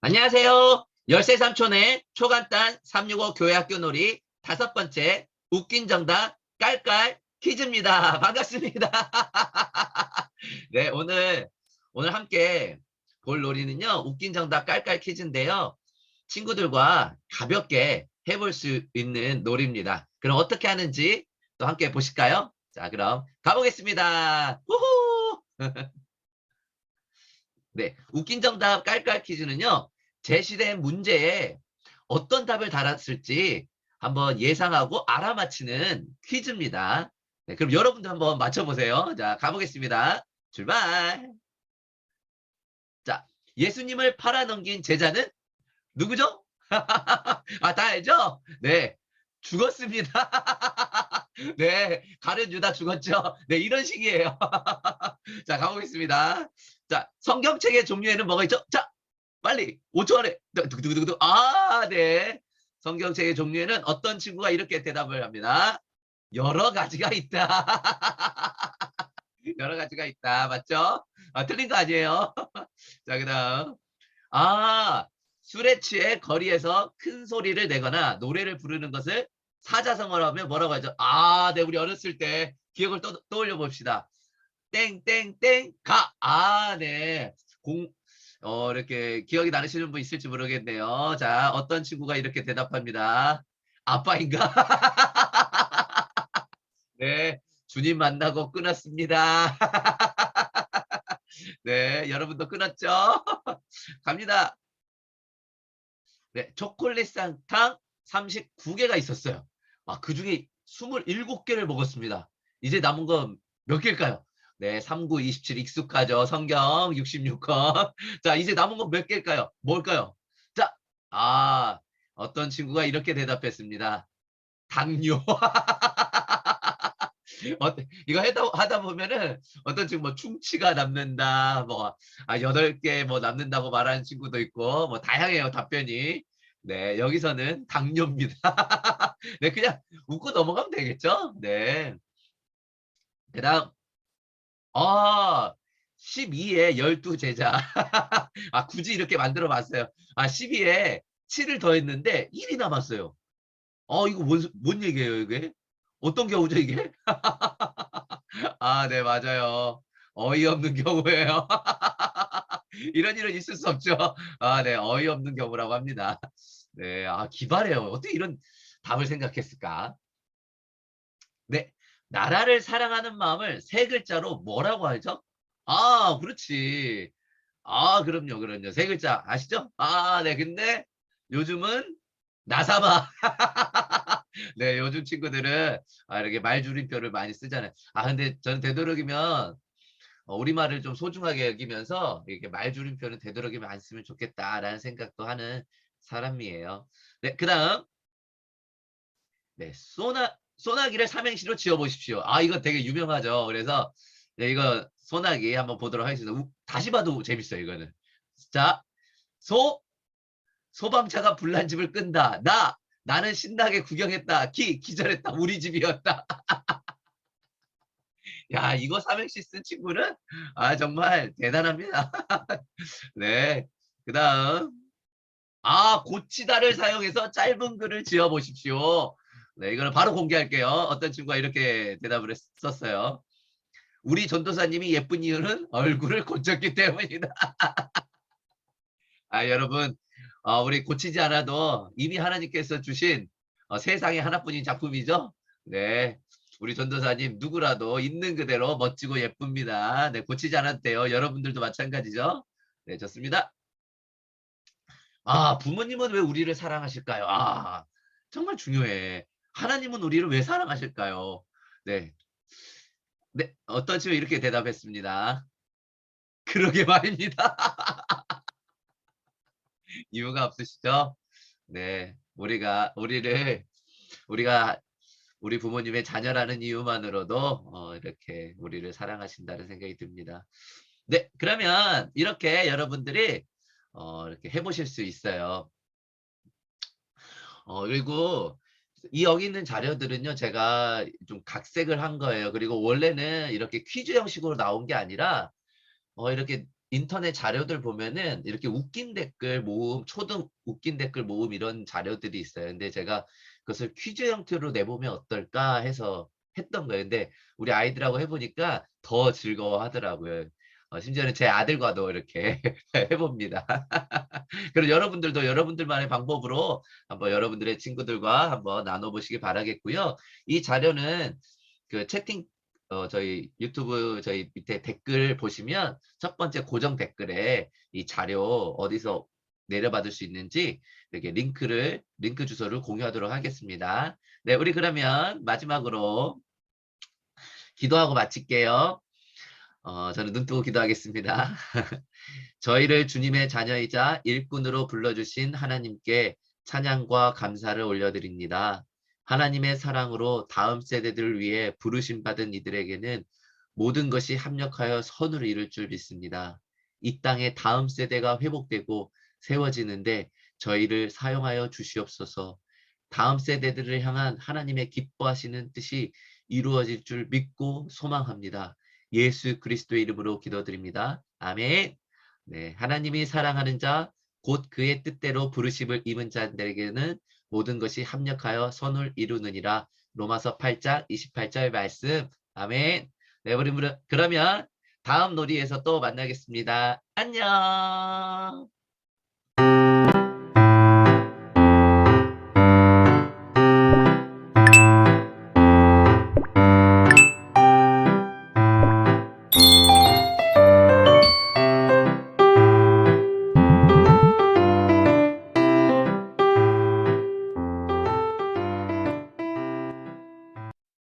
안녕하세요. 열세 삼촌의 초간단 365 교회학교 놀이 다섯 번째 웃긴 정답 깔깔 퀴즈입니다. 반갑습니다. 네, 오늘 오늘 함께 볼 놀이는요. 웃긴 정답 깔깔 퀴즈인데요. 친구들과 가볍게 해볼 수 있는 놀이입니다. 그럼 어떻게 하는지 또 함께 보실까요? 자, 그럼 가보겠습니다. 후후! 네, 웃긴 정답 깔깔 퀴즈는요. 제시된 문제에 어떤 답을 달았을지 한번 예상하고 알아맞히는 퀴즈입니다. 네, 그럼 여러분도 한번 맞춰보세요. 자, 가보겠습니다. 출발! 자, 예수님을 팔아넘긴 제자는 누구죠? 아, 다 알죠? 네, 죽었습니다. 네, 가룟 유다 죽었죠? 네, 이런 식이에요. 자, 가보겠습니다. 자, 성경책의 종류에는 뭐가 있죠? 자, 빨리 5초 안에 두두두두 아, 네. 성경책의 종류에는 어떤 친구가 이렇게 대답을 합니다. 여러 가지가 있다. 여러 가지가 있다. 맞죠? 아, 틀린 거 아니에요. 자, 그다음. 아, 술에 취해 거리에서 큰 소리를 내거나 노래를 부르는 것을 사자성어로 하면 뭐라고 하죠? 아, 네, 우리 어렸을 때 기억을 떠, 떠올려 봅시다. 땡땡땡 가. 아, 네. 공, 어, 이렇게 기억이 나시는 분 있을지 모르겠네요. 자, 어떤 친구가 이렇게 대답합니다. 아빠인가? 네, 주님 만나고 끊었습니다. 네, 여러분도 끊었죠? 갑니다. 네, 초콜릿 쌍탕 39개가 있었어요. 아, 그 중에 27개를 먹었습니다. 이제 남은 건 몇 개일까요? 네, 39, 27 익숙하죠. 성경 66권. 자, 이제 남은 건 몇 개일까요? 뭘까요? 자, 아, 어떤 친구가 이렇게 대답했습니다. 당뇨. 어, 이거 하다, 하다 보면은 어떤 친구 뭐 충치가 남는다, 뭐, 아, 8개 뭐 남는다고 말하는 친구도 있고, 뭐 다양해요, 답변이. 네, 여기서는 당뇨입니다. 네, 그냥 웃고 넘어가면 되겠죠? 네. 그 다음, 아, 12에 12 제자. 아, 굳이 이렇게 만들어 봤어요. 아, 12에 7을 더했는데 1이 남았어요. 어, 이거 뭔, 뭔 얘기예요, 이게? 어떤 경우죠, 이게? 아, 네, 맞아요. 어이없는 경우예요. 이런 일은 있을 수 없죠. 아, 네, 어이없는 경우라고 합니다. 네, 아, 기발해요. 어떻게 이런 답을 생각했을까? 네, 나라를 사랑하는 마음을 세 글자로 뭐라고 하죠? 아, 그렇지. 아, 그럼요, 그럼요. 세 글자 아시죠? 아, 네, 근데 요즘은 나사마. 네, 요즘 친구들은 아, 이렇게 말줄임표를 많이 쓰잖아요. 아, 근데 저는 되도록이면 어, 우리말을 좀 소중하게 여기면서 이렇게 말줄임표는 되도록이면 안 쓰면 좋겠다라는 생각도 하는 사람이에요. 네, 그 다음. 네, 소나, 소나기를 삼행시로 지어보십시오. 아, 이거 되게 유명하죠. 그래서 네, 이거 소나기 한번 보도록 하겠습니다. 우- 다시 봐도 재밌어요, 이거는. 자, 소, 소방차가 불난 집을 끈다. 나, 나는 신나게 구경했다. 기, 기절했다. 우리 집이었다. 야, 이거 삼행시 쓴 친구는 아, 정말 대단합니다. 네. 그 다음. 아, 고치다를 사용해서 짧은 글을 지어 보십시오. 네, 이거는 바로 공개할게요. 어떤 친구가 이렇게 대답을 했, 썼어요. 우리 전도사님이 예쁜 이유는 얼굴을 고쳤기 때문이다. 아, 여러분, 어, 우리 고치지 않아도 이미 하나님께서 주신 어, 세상에 하나뿐인 작품이죠. 네. 우리 전도사님 누구라도 있는 그대로 멋지고 예쁩니다. 네, 고치지 않아도 돼요. 여러분들도 마찬가지죠. 네, 좋습니다. 아, 부모님은 왜 우리를 사랑하실까요? 아, 정말 중요해. 하나님은 우리를 왜 사랑하실까요? 네. 네, 어떤 친구 이렇게 대답했습니다. 그러게 말입니다. 이유가 없으시죠? 네, 우리가 우리를 우리가 우리 부모님의 자녀라는 이유만으로도 어, 이렇게 우리를 사랑하신다는 생각이 듭니다. 네, 그러면 이렇게 여러분들이 어, 이렇게 해보실 수 있어요. 어, 그리고 이 여기 있는 자료들은요. 제가 좀 각색을 한 거예요. 그리고 원래는 이렇게 퀴즈 형식으로 나온 게 아니라 어 이렇게 인터넷 자료들 보면은 이렇게 웃긴 댓글 모음, 초등 웃긴 댓글 모음 이런 자료들이 있어요. 근데 제가 그것을 퀴즈 형태로 내보면 어떨까 해서 했던 거예요. 근데 우리 아이들하고 해보니까 더 즐거워 하더라고요. 어, 심지어는 제 아들과도 이렇게 해봅니다. 그리고 여러분들도 여러분들만의 방법으로 한번 여러분들의 친구들과 한번 나눠보시기 바라겠고요. 이 자료는 그 채팅 어, 저희 유튜브 저희 밑에 댓글 보시면 첫 번째 고정 댓글에 이 자료 어디서 내려받을 수 있는지 이렇게 링크를 링크 주소를 공유하도록 하겠습니다. 네, 우리 그러면 마지막으로 기도하고 마칠게요. 어, 저는 눈 뜨고 기도하겠습니다. 저희를 주님의 자녀이자 일꾼으로 불러주신 하나님께 찬양과 감사를 올려드립니다. 하나님의 사랑으로 다음 세대들을 위해 부르심 받은 이들에게는 모든 것이 합력하여 선을 이룰 줄 믿습니다. 이 땅의 다음 세대가 회복되고 세워지는데 저희를 사용하여 주시옵소서. 다음 세대들을 향한 하나님의 기뻐하시는 뜻이 이루어질 줄 믿고 소망합니다. 예수 그리스도의 이름으로 기도드립니다. 아멘. 네, 하나님이 사랑하는 자, 곧 그의 뜻대로 부르심을 입은 자들에게는 모든 것이 합력하여 선을 이루느니라. 로마서 8장 28절 말씀. 아멘. 네, 우리 그러면 다음 놀이에서 또 만나겠습니다. 안녕.